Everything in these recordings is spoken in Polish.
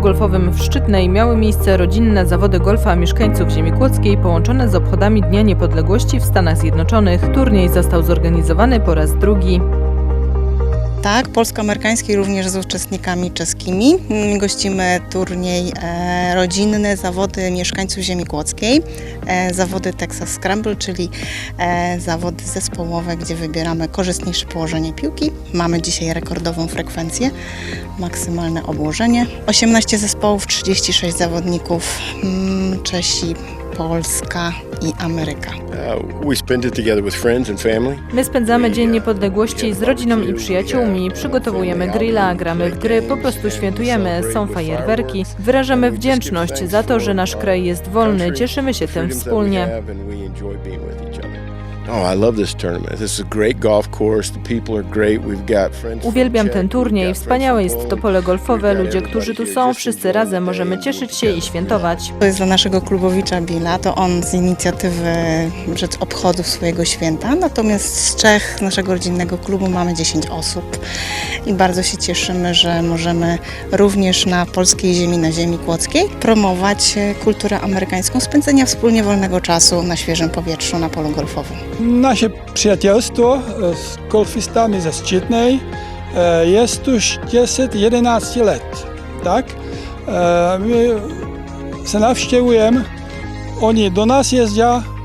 golfowym w Szczytnej miały miejsce rodzinne zawody golfa mieszkańców ziemi kłodzkiej połączone z obchodami Dnia Niepodległości w Stanach Zjednoczonych. Turniej został zorganizowany po raz drugi. Tak, polsko-amerykański również z uczestnikami czeskimi. Mm, Gościmy turniej e, rodzinny, zawody mieszkańców ziemi kłodzkiej, e, zawody Texas Scramble, czyli e, zawody zespołowe, gdzie wybieramy korzystniejsze położenie piłki. Mamy dzisiaj rekordową frekwencję, maksymalne obłożenie. 18 zespołów, 36 zawodników, mm, Czesi, Polska i Ameryka. Uh, we spend it together with friends and family. My spędzamy Dzień Niepodległości z rodziną i przyjaciółmi, przygotowujemy grilla, gramy w gry, po prostu świętujemy, są fajerwerki. Wyrażamy wdzięczność za to, że nasz kraj jest wolny, cieszymy się tym wspólnie. Oh, I love this tournament. This is a great golf course. The people are great. We've got friends. from Uwielbiam ten turniej, wspaniałe jest to pole golfowe, ludzie, którzy tu są, wszyscy razem możemy cieszyć się i świętować. To jest dla naszego klubowicza Billa, to on z inicjatywy rzecz obchodów swojego święta. Natomiast z Czech, naszego rodzinnego klubu, mamy 10 osób i bardzo się cieszymy, że możemy również na polskiej ziemi, na ziemi kłodzkiej promować e, kulturę amerykańską, spędzenia wspólnie wolnego czasu na świeżym powietrzu na polu golfowym. Naše přátelstvo eh, s golfistami ze Ščitnej eh, jest už 10-11 let. Tak? Eh, My se navštěvujeme, oni do nás jezdí,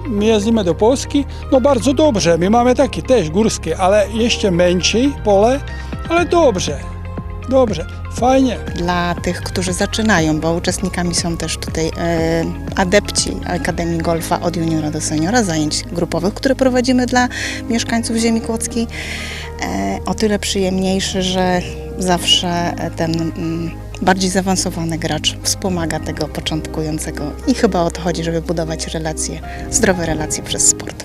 my jezdíme do Polski. No bardzo dobrze, my máme taky tež górskie, ale jeszcze menší pole, ale dobrze, dobrze, fajnie. Dla tych, którzy zaczynają, bo uczestnikami są też tutaj e, adepci Akademii Golfa od juniora do seniora, zajęć grupowych, które prowadzimy dla mieszkańców ziemi kłodzkiej. E, o tyle przyjemniejszy, że zawsze ten mm, bardziej zaawansowany gracz wspomaga tego początkującego i chyba o to chodzi, żeby budować relacje, zdrowe relacje przez sport.